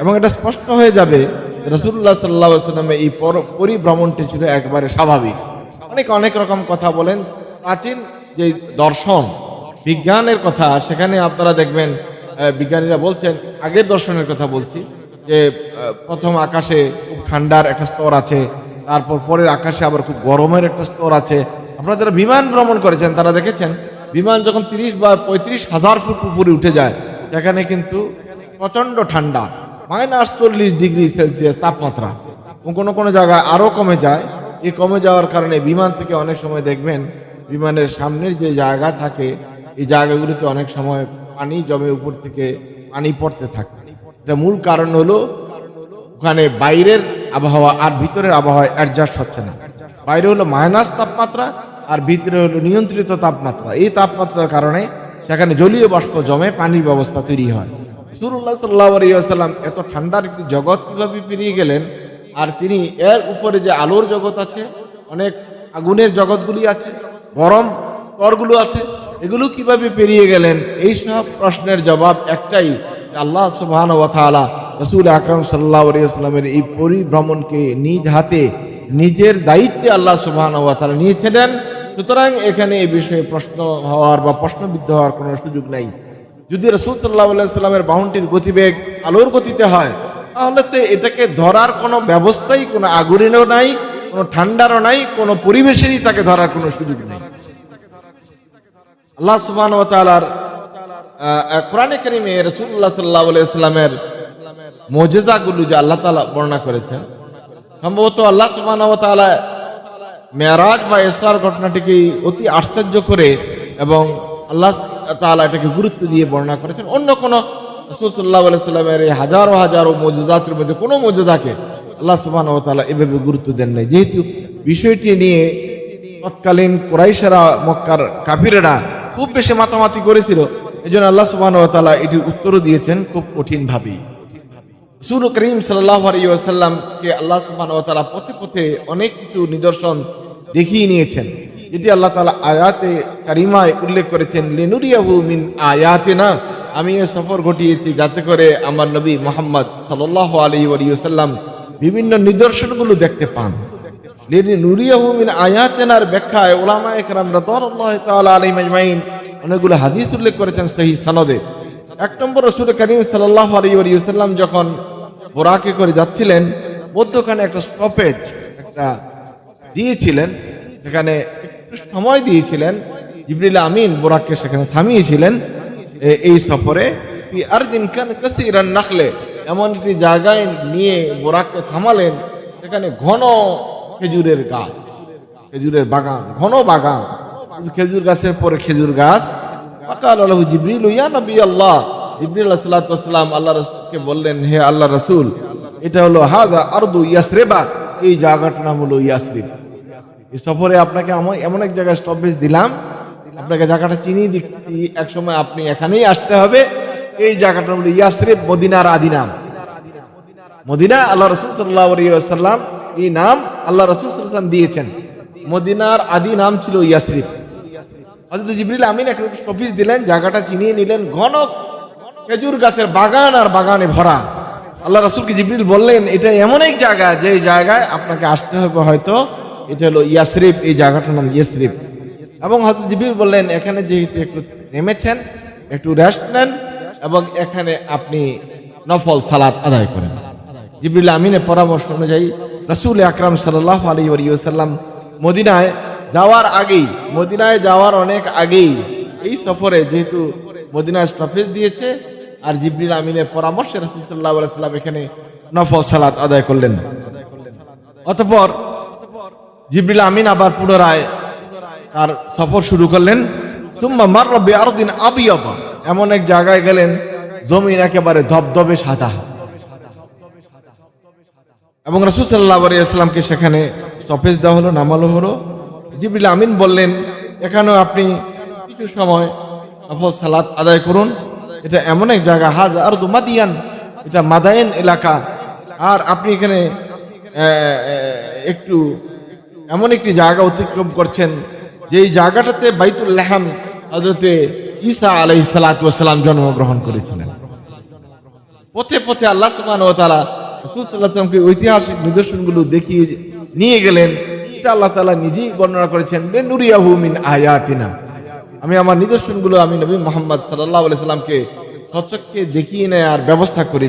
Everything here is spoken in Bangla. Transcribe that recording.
এবং এটা স্পষ্ট হয়ে যাবে রসুল্লাহ সাল্লাহ সাল্লামের এই পর- পরিভ্রমণটি ছিল একবারে স্বাভাবিক। অনেক অনেক রকম কথা বলেন, প্রাচীন যে দর্শন, বিজ্ঞানের কথা, সেখানে আপনারা দেখবেন বিজ্ঞানীরা বলছেন, আগের দর্শনের কথা বলছি, যে প্রথম আকাশে খুব ঠান্ডার একটা স্তর আছে, তারপর পরের আকাশে আবার খুব গরমের একটা স্তর আছে। আপনারা যারা বিমান ভ্রমণ করেছেন, তারা দেখেছেন, বিমান যখন তিরিশ বা পঁয়ত্রিশ হাজার ফুট উপরে উঠে যায়, সেখানে কিন্তু প্রচণ্ড ঠান্ডা। মাইনাস চল্লিশ ডিগ্রি সেলসিয়াস তাপমাত্রা। কোনো কোনো জায়গায় আরও কমে যায়। এই কমে যাওয়ার কারণে বিমান থেকে অনেক সময় দেখবেন বিমানের সামনের যে জায়গা থাকে, এই জায়গাগুলিতে অনেক সময় পানি জমে উপর থেকে পানি পড়তে থাকে। এটা মূল কারণ হলো, ওখানে বাইরের আবহাওয়া আর ভিতরের আবহাওয়া অ্যাডজাস্ট হচ্ছে না। বাইরে হলো মাইনাস তাপমাত্রা আর ভিতরে হলো নিয়ন্ত্রিত তাপমাত্রা। এই তাপমাত্রার কারণে সেখানে জলীয় বাষ্প জমে পানির ব্যবস্থা তৈরি হয়। সুরুল্লাহ সাল্লাহ আলিয়াল্লাম এত ঠান্ডার একটি জগৎ কীভাবে পেরিয়ে গেলেন? আর তিনি এর উপরে যে আলোর জগৎ আছে, অনেক আগুনের জগৎগুলি আছে, গরম স্তরগুলো আছে, এগুলো কীভাবে পেরিয়ে গেলেন? এই সব প্রশ্নের জবাব একটাই আল্লাহ সুবহান ওয়া তাআলা রসুল আকরম সাল্লাহ আলিয়াল্লামের এই পরিভ্রমণকে নিজ হাতে, নিজের দায়িত্বে আল্লাহ সুবহান ওয়া তাআলা নিয়েছিলেন। সুতরাং এখানে এই বিষয়ে প্রশ্ন হওয়ার বা প্রশ্নবিদ্ধ হওয়ার কোনো সুযোগ নাই। যদি রসুল সাল্লাহ বাহনটির গতিবেগ আলোর গতিতে হয় তাহলে তো এটাকে ধরার কোনো ব্যবস্থাই কোনো আগুনেরও নাই কোনো ঠান্ডারও নাই কোনো পরিবেশেরই তাকে ধরার কোনো সুযোগ নেই। আল্লাহ সুবহান ওয়া তাআলার আহ, কোরআনে কারিমে রাসূলুল্লাহ সাল্লাল্লাহু আলাইহি সাল্লামের মুজিজাগুলো যে আল্লাহ তালা বর্ণনা করেছেন সম্ভবত আল্লাহ সুবহানাহু ওয়া তাআলা মেরাজ বা ইসরার ঘটনাটিকে অতি আশ্চর্য করে এবং আল্লাহ তাআলা এটাকে গুরুত্ব দিয়ে বর্ণনা করেছেন। অন্য কোনো রাসূল সাল্লাল্লাহু আলাইহি সাল্লামের এই হাজারো হাজারো মুজিজাতের মধ্যে কোনো মুজিজাকে আল্লাহ সুবহানাহু ওয়া তাআলা এভাবে গুরুত্ব দেন নাই। যেহেতু বিষয়টি নিয়ে তৎকালীন কুরাইশেরা, মক্কার কাফিরেরা খুব বেশি মাতামাতি করেছিল এই জন্য আল্লাহ সুবাহ তাআলা এটির উত্তরও দিয়েছেন খুব কঠিন ভাবেই সুর করিম সাল্লাহ আলিয়াল্লামকে আল্লাহ সুবাহ তাআলা পথে পথে অনেক কিছু নিদর্শন দেখিয়ে নিয়েছেন। যেটি আল্লাহ তাআলা আয়াতে, কারিমায় উল্লেখ করেছেন, লিনুরিয়াহু মিন আয়াতে না আমি এ সফর ঘটিয়েছি যাতে করে আমার নবী মোহাম্মদ সাল্লাহ আলী ওয়াসাল্লাম বিভিন্ন নিদর্শনগুলো দেখতে পান। মিন আয়াতিনার ব্যাখ্যায় আলাইহিম আজমাইন অনেকগুলো হাদিস উল্লেখ করেছেন এক নম্বর যখন করে যাচ্ছিলেন একটা স্টপেজ একটা দিয়েছিলেন সেখানে সময় দিয়েছিলেন, জিবরিল আমিন বোরাককে সেখানে থামিয়েছিলেন এই সফরে। কাসীরান নাখলে, এমন একটি জায়গায় নিয়ে বোরাককে থামালেন, সেখানে ঘন খেজুরের গাছ, খেজুরের বাগান, ঘন বাগান। খেজুর গাছের পরে খেজুর গাছ। ফাকাল আলাহু জিবরিল, ইয়া নবী আল্লাহ। জিবরিল আলাইহিস সালাতু আল্লাহ রাসূলকে বললেন, হে আল্লাহ রাসূল, এটা হলো হাদা আরদু ইয়াসরিবা। এই জায়গাটার নাম হলো ইয়াসরিব। এই সফরে আপনাকে আমি, এমন এক জায়গায় স্টপেজ দিলাম। আপনাকে জায়গাটা চিনি দিচ্ছি এক সময় আপনি এখানেই আসতে হবে। এই জায়গাটা হলো ইয়াসরিব মদিনার আদি নাম মদিনা আল্লাহ রসুল সাল্লাম এই নাম আল্লাহ রসুল দিয়েছেন। মদিনার আদি নাম ছিল ইয়াসরিফ। হযরত জিবরিল আমিন একটা অফিস দিলেন, জায়গাটা চিনিয়ে নিলেন। ঘন খেজুর গাছের বাগান আর বাগানে ভরা। আল্লাহ রসুলকে জিবরিল বললেন, এটা এমন এক জায়গা, যে জায়গায় আপনাকে আসতে হবে হয়তো এটা হলো ইয়াসরিফ, এই জায়গাটার নাম ইয়াসরিফ। এবং হয়তো জিবরিল বললেন, এখানে যেহেতু একটু নেমেছেন, একটু রেস্ট নেন এবং এখানে আপনি নফল সালাত আদায় করেন। জিবরিল আমিনের পরামর্শ অনুযায়ী রসুল আকরাম সাল্লাহ আলী ওসাল্লাম মদিনায় যাওয়ার আগেই, মদিনায় যাওয়ার অনেক আগেই এই সফরে যেহেতু মদিনায় স্টপেজ দিয়েছে আর জিবরিল আমিনের পরামর্শে রসুল্লাহ সাল্লাম এখানে নফল সালাত আদায় করলেন। অতপর জিবরিল আমিন আবার পুনরায় তার সফর শুরু করলেন। তুম্মা মার রব্বে আরও দিন আবিয়ত এমন এক জায়গায় গেলেন, জমিন একেবারে ধবধবে সাদা। এবং রসুল সাল্লাহ আলিয়াল্লামকে সেখানে স্টপেজ দেওয়া হলো, নামালো হলো। জিবরিল আমিন বললেন, এখানেও আপনি কিছু সময় নফল সালাত আদায় করুন। এটা এমন এক জায়গা, হাজ আর মাদিয়ান। এটা মাদায়েন এলাকা। আর আপনি এখানে একটু এমন একটি জায়গা অতিক্রম করছেন, যেই জায়গাটাতে বাইতুল লেহাম হজরতে ঈসা আলাই সালাতাম জন্মগ্রহণ করেছিলেন। পথে পথে আল্লাহ সুবহান ও তাআলা রাসূল সাল্লাল্লাহু আলাইহি ওয়াসাল্লামকে ঐতিহাসিক নিদর্শনগুলো দেখিয়ে, নিয়ে গেলেন। এটা আল্লাহ তাআলা নিজেই বর্ণনা করেছেন মিন আয়াতিনা। আমি আমার নিদর্শনগুলো আমি নবী মোহাম্মদ আলাইহি সাল্লামকে সচক্ষে দেখিয়ে নেয়ার ব্যবস্থা করেছি।